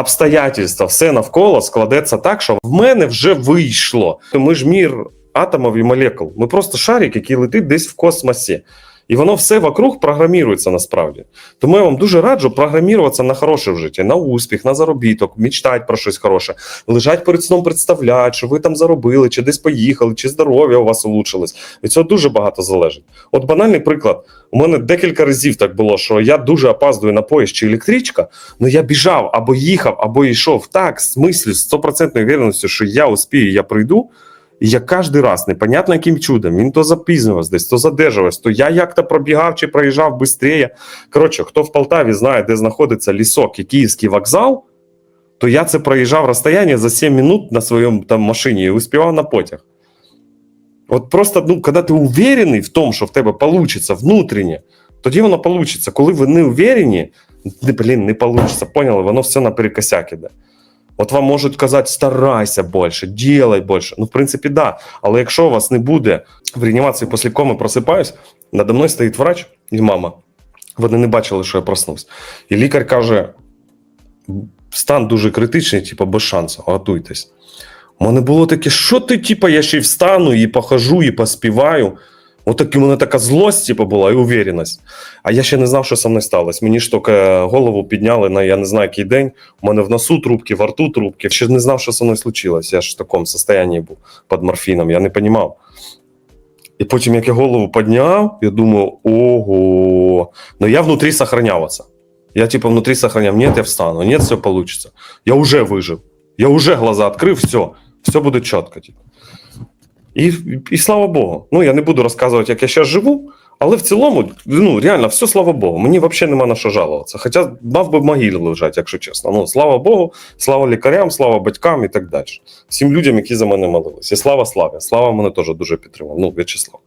обстоятельства, все навколо складеться так, що в мене вже вийшло. Ми ж мір атомів і молекул. Ми просто шарик, який летить десь в космосі. І воно все вокруг програмірується насправді. Тому я вам дуже раджу програміруватися на хороше в житті, на успіх, на заробіток, мечтати про щось хороше, лежать перед сном, представляти, що ви там заробили, чи десь поїхали, чи здоров'я у вас улучшилось. Від цього дуже багато залежить. От банальний приклад. У мене декілька разів так було, що я дуже опаздую на поїзд чи електричка, але я біжав або їхав, або йшов так, з мислю, з стопроцентною вірністю, що я успію, я прийду. Я кожен раз, непонятно яким чудом, він то запізнювався десь, то задержувався, то я як-то пробігав чи проїжджав швидше. Коротше, хто в Полтаві знає, де знаходиться лісок і Київський вокзал, то я це проїжджав розстояння за 7 минут на своєму там машині і успівав на потяг. От просто, ну, коли ти уверений в тому, що в тебе вийде внутрішнє, тоді воно вийде. Коли ви не уверені, блін, не вийде, поняли, воно все наперекосяк іде. От вам можуть казати, старайся більше, ділай більше. Ну, в принципі, да. Але якщо у вас не буде в реанімації після коми просипаюсь, надо мною стоїть врач і мама. Вони не бачили, що я проснувся. І лікар каже: стан дуже критичний, типу, без шансу, готуйтесь. У мене було таке, що ти, типу, я ще й встану, і похожу, і поспіваю. Отак у мене така злость, типу, була, і уверенность. А я ще не знав, що со мною сталося. Мені ж тільки голову підняли на я не знаю який день. У мене в носу трубки, во рту трубки. Ще не знав, що со мною случилось. Я ж в такому состоянні був під морфіном, я не розумів. І потім, як я голову підняв, я думаю, ого. Ну я внутрі сохранявся. Я типу внутрі сохраняв, ні, я встану, ні, все вийде. Я вже вижив. Я вже глаза відкрив, все, все буде чітко. Типу. І, і слава Богу. Ну, я не буду розказувати, як я зараз живу, але в цілому, ну, реально, все слава Богу. Мені взагалі нема на що жалуватися. Хоча мав би в могилі лежати, якщо чесно. Ну, слава Богу, слава лікарям, слава батькам і так далі. Всім людям, які за мене молились. І слава славі. Слава мене теж дуже підтримав. Ну, В'ячеслав.